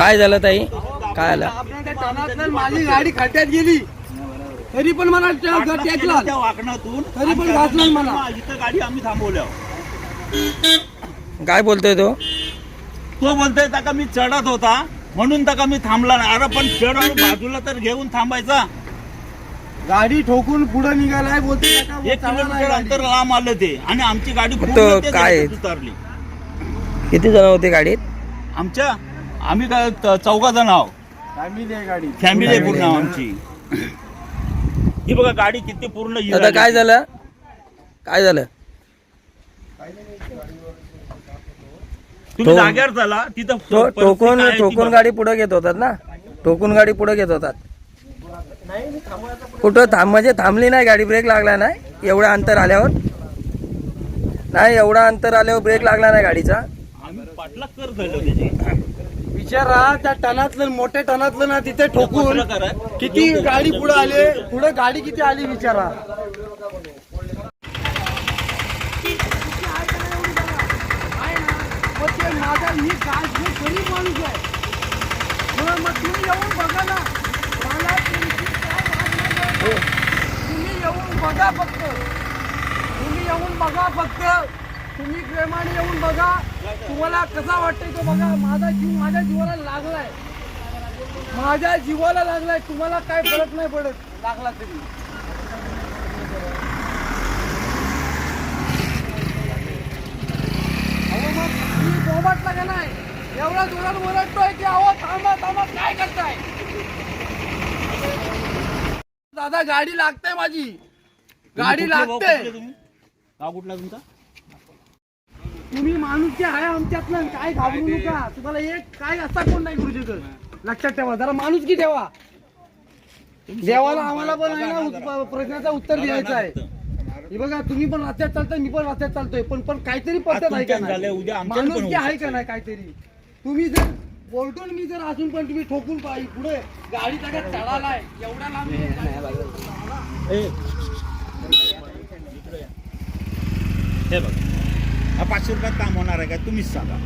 काय झालं ताई? काय आलं? माझी गाडी खड्ड्यात गेली. तरी पण मला त्या- त्या टेकला त्या वाकणातून. तरी पण मला. इथं गाडी आम्ही थांबवल्या. काय बोलतोय तो? तो बोलतोय का मी चढत होता म्हणून का मी थांबला नाही. अरे पण चढ बाजूला तर घेऊन थांबायचा. गाडी ठोकून पुढे निघालाय बोलते एक किलोमीटर गाडी. अंतर लांब आलं ते. आणि आमची गाडी तो काय? उतरली. किती जण होते गाडीत? आमच्या आम्ही काय चौघा जण आहोत. फॅमिली आहे गाडी. फॅमिली आहे पूर्ण आमची. ही बघा गाडी किती पूर्ण ही आता. काय झालं? काय झालं? तुम्ही तो- जाग्यावर चला तिथं तो परिस्थिती टोकून काय आहे ती टोकून बघा. गाडी पुढे घेत होतात ना? टोकून गाडी पुढे घेत होतात. कुठं थांब म्हणजे थांबली नाही गाडी ब्रेक लागला नाही? एवढं अंतर आल्यावर? नाही एवढा अंतर आल्यावर ब्रेक लागला नाही गाडीचा? आम्ही पाठलाग करत झालो त्याची. विचारा त्या टनातलं मोठ्या टनातलं ना तिथे ठोकून. किती गाडी पुढे आले पुढे गाडी किती आली विचारा. माझा मी काय गरीब माणूस आहे. मग मग तुम्ही येऊन बघा ना. मला. तुम्ही येऊन बघा फक्त. तुम्ही येऊन बघा फक्त. तुम्ही प्रेमाने येऊन बघा तुम्हाला कसा वाटतंय तो बघा. माझा जीव माझ्या जीवाला लागलाय. माझ्या जीवाला लागलाय. तुम्हाला काय फरक नाही पडत. लागला तरी. अहो मग मी बोबाटला का नाही? एवढा जोरात ओरडतोय की अहो थांबा थांबा काय करताय? दादा गाडी लागते माझी. गाडी लागते? गाव कुठला तुमचा? तुम्ही माणूस जे आहे आमच्यात ना काय घाबरू नका. तुम्हाला एक काय असा कोण नाही करू शकत लक्षात ठेवा जरा माणूस की ठेवा. देवाला आम्हाला पण आहे ना उत- प्रश्नाचं उत्तर द्यायचं आहे. हे बघा तुम्ही पण रस्त्यात चालताय मी पण रस्त्यात चालतोय पण पण काहीतरी पद्धत आहे का झालंय, उद्या नाही आमच्यात पण माणूस होऊ की आहे शकतं. का नाही काहीतरी? तुम्ही जर बोलटून मी जर असून पण तुम्ही ठोकून पाहिजे पुढे गाडी सगळ्यात चढालाय एवढा लांब हे बघ. हा पाचशे रुपयात काम होणार आहे का? तुम्हीच सांगा.